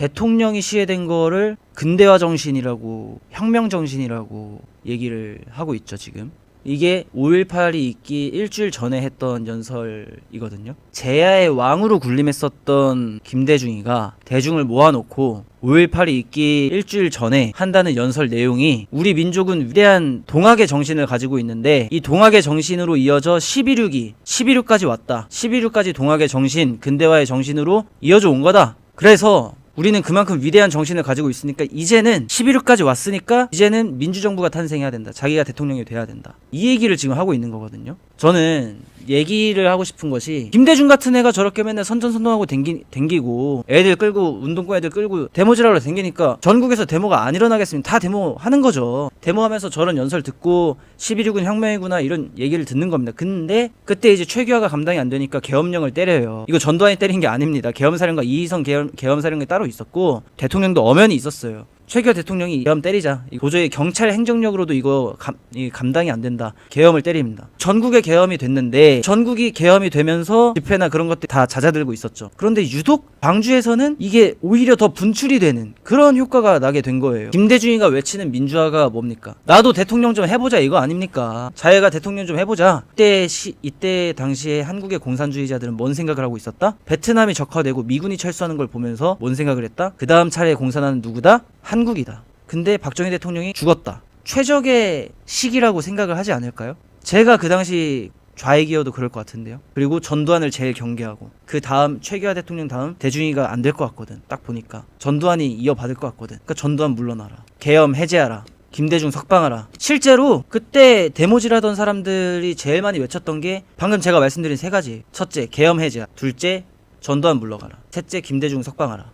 대통령이 시해된 거를 근대화 정신이라고 혁명 정신이라고 얘기를 하고 있죠 지금. 이게 5.18이 있기 일주일 전에 했던 연설이거든요. 제야의 왕으로 군림했었던 김대중이가 대중을 모아놓고 5.18이 있기 일주일 전에 한다는 연설 내용이 우리 민족은 위대한 동학의 정신을 가지고 있는데 이 동학의 정신으로 이어져 11.6이 11.6까지 왔다. 11.6까지 동학의 정신 근대화의 정신으로 이어져 온 거다. 그래서 우리는 그만큼 위대한 정신을 가지고 있으니까 이제는 11월까지 왔으니까 이제는 민주정부가 탄생해야 된다. 자기가 대통령이 돼야 된다. 이 얘기를 지금 하고 있는 거거든요. 저는 얘기를 하고 싶은 것이 김대중 같은 애가 저렇게 맨날 선전선동하고 댕기, 댕기고 애들 끌고 운동권 애들 끌고 데모지라고 댕기니까 전국에서 데모가 안 일어나겠으면 다 데모하는 거죠. 데모하면서 저런 연설 듣고 11.6은 혁명이구나 이런 얘기를 듣는 겁니다. 근데 그때 이제 최규하가 감당이 안 되니까 계엄령을 때려요. 이거 전두환이 때린 게 아닙니다. 계엄사령관 이희성 계엄, 계엄사령관이 따로 있었고 대통령도 엄연히 있었어요. 최규하 대통령이 계엄 때리자. 이 도저히 경찰 행정력으로도 이거 감, 이 감당이 안 된다. 계엄을 때립니다. 전국에 계엄이 됐는데 전국이 계엄이 되면서 집회나 그런 것들 다 잦아들고 있었죠. 그런데 유독 광주에서는 이게 오히려 더 분출이 되는 그런 효과가 나게 된 거예요. 김대중이가 외치는 민주화가 뭡니까? 나도 대통령 좀 해보자 이거 아닙니까? 자해가 대통령 좀 해보자. 이때 시, 이때 당시에 한국의 공산주의자들은 뭔 생각을 하고 있었다? 베트남이 적화되고 미군이 철수하는 걸 보면서 뭔 생각을 했다? 그 다음 차례에 공산하는 누구다? 한 국이다. 근데 박정희 대통령이 죽었다. 최적의 시기라고 생각을 하지 않을까요? 제가 그 당시 좌익이어도 그럴 것 같은데요. 그리고 전두환을 제일 경계하고 그 다음 최규하 대통령 다음 대중이가 안 될 것 같거든. 딱 보니까 전두환이 이어받을 것 같거든. 그러니까 전두환 물러나라. 계엄 해제하라. 김대중 석방하라. 실제로 그때 데모질하던 사람들이 제일 많이 외쳤던 게 방금 제가 말씀드린 세 가지. 첫째, 계엄 해제하. 둘째, 전두환 물러가라. 셋째, 김대중 석방하라.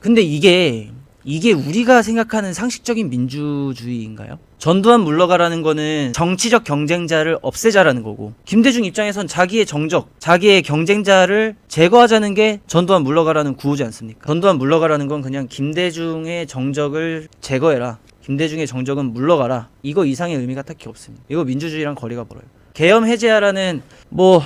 근데 이게 이게 우리가 생각하는 상식적인 민주주의인가요? 전두환 물러가라는 거는 정치적 경쟁자를 없애자라는 거고 김대중 입장에선 자기의 정적, 자기의 경쟁자를 제거하자는 게 전두환 물러가라는 구호지 않습니까? 전두환 물러가라는 건 그냥 김대중의 정적을 제거해라. 김대중의 정적은 물러가라. 이거 이상의 의미가 딱히 없습니다. 이거 민주주의랑 거리가 멀어요. 계엄 해제하라는 뭐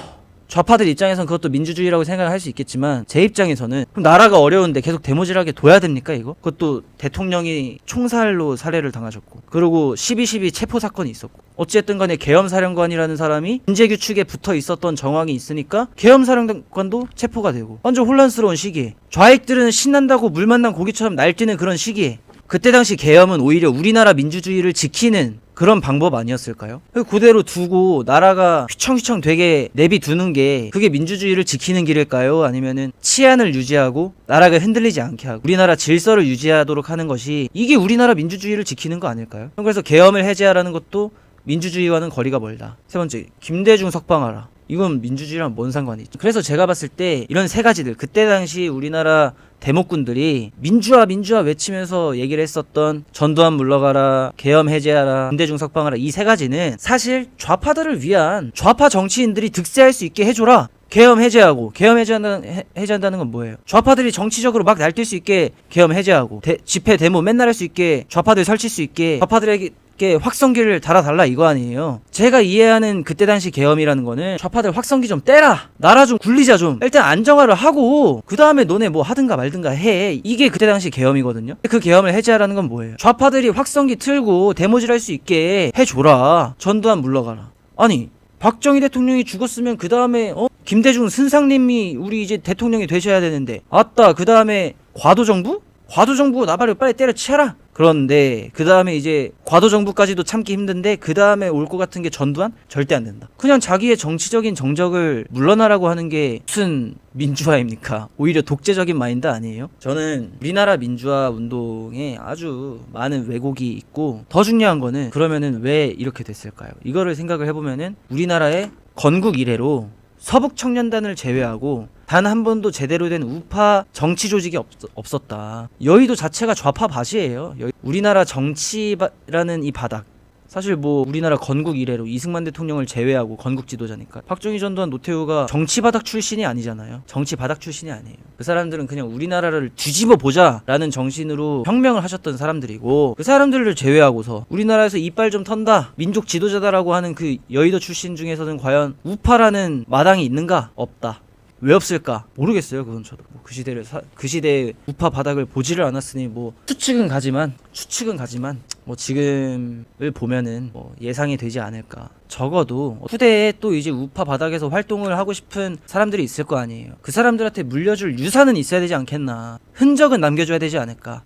좌파들 입장에선 그것도 민주주의라고 생각할 수 있겠지만 제 입장에서는 그럼 나라가 어려운데 계속 데모질하게 둬야 됩니까 이거? 그것도 대통령이 총살로 살해를 당하셨고 그리고 12.12 체포 사건이 있었고 어찌됐든 간에 계엄사령관이라는 사람이 인재규칙에 붙어 있었던 정황이 있으니까 계엄사령관도 체포가 되고 완전 혼란스러운 시기에 좌익들은 신난다고 물 만난 고기처럼 날뛰는 그런 시기에 그때 당시 계엄은 오히려 우리나라 민주주의를 지키는 그런 방법 아니었을까요? 그대로 두고 나라가 휘청휘청 되게 내비두는 게 그게 민주주의를 지키는 길일까요? 아니면은 치안을 유지하고 나라가 흔들리지 않게 하고 우리나라 질서를 유지하도록 하는 것이 이게 우리나라 민주주의를 지키는 거 아닐까요? 그래서 계엄을 해제하라는 것도 민주주의와는 거리가 멀다. 세 번째, 김대중 석방하라. 이건 민주주의랑 뭔 상관이 있죠? 그래서 제가 봤을 때 이런 세 가지들 그때 당시 우리나라 대목군들이 민주화 민주화 외치면서 얘기를 했었던 전두환 물러가라 계엄 해제하라 김대중 석방하라 이 세 가지는 사실 좌파들을 위한 좌파 정치인들이 득세할 수 있게 해줘라 계엄 해제하고 계엄 해제한다는, 해, 해제한다는 건 뭐예요? 좌파들이 정치적으로 막 날뛸 수 있게 계엄 해제하고 대- 집회 데모 맨날 할 수 있게 좌파들 설칠 수 있게 좌파들에게 게 확성기를 달아달라 이거 아니에요. 제가 이해하는 그때 당시 계엄이라는 거는 좌파들 확성기 좀 떼라. 나라 좀 굴리자 좀. 일단 안정화를 하고 그 다음에 너네 뭐 하든가 말든가 해. 이게 그때 당시 계엄이거든요. 그 계엄을 해제하라는 건 뭐예요? 좌파들이 확성기 틀고 데모질 할 수 있게 해줘라. 전두환 물러가라. 아니 박정희 대통령이 죽었으면 그 다음에 어 김대중 순상님이 우리 이제 대통령이 되셔야 되는데 아따 그 다음에 과도 정부? 과도 정부 나발을 빨리 때려치라. 그런데 그 다음에 이제 과도 정부까지도 참기 힘든데 그 다음에 올 것 같은 게 전두환 절대 안 된다. 그냥 자기의 정치적인 정적을 물러나라고 하는 게 무슨 민주화입니까? 오히려 독재적인 마인드 아니에요? 저는 우리나라 민주화 운동에 아주 많은 왜곡이 있고 더 중요한 거는 그러면은 왜 이렇게 됐을까요? 이거를 생각을 해보면은 우리나라의 건국 이래로 서북 청년단을 제외하고 단 한 번도 제대로 된 우파 정치 조직이 없, 없었다. 여의도 자체가 좌파 밭이에요. 우리나라 정치라는 이 바닥. 사실 뭐 우리나라 건국 이래로 이승만 대통령을 제외하고 건국 지도자니까 박정희 전두환 노태우가 정치 바닥 출신이 아니잖아요. 정치 바닥 출신이 아니에요. 그 사람들은 그냥 우리나라를 뒤집어 보자라는 정신으로 혁명을 하셨던 사람들이고 그 사람들을 제외하고서 우리나라에서 이빨 좀 턴다 민족 지도자다라고 하는 그 여의도 출신 중에서는 과연 우파라는 마당이 있는가 없다. 왜 없을까 모르겠어요 그건 저도 뭐 그 시대를 사, 그 시대의 우파 바닥을 보지를 않았으니 뭐 추측은 가지만 추측은 가지만 뭐 지금을 보면은 뭐 예상이 되지 않을까. 적어도 후대에 또 이제 우파 바닥에서 활동을 하고 싶은 사람들이 있을 거 아니에요. 그 사람들한테 물려줄 유산은 있어야 되지 않겠나. 흔적은 남겨줘야 되지 않을까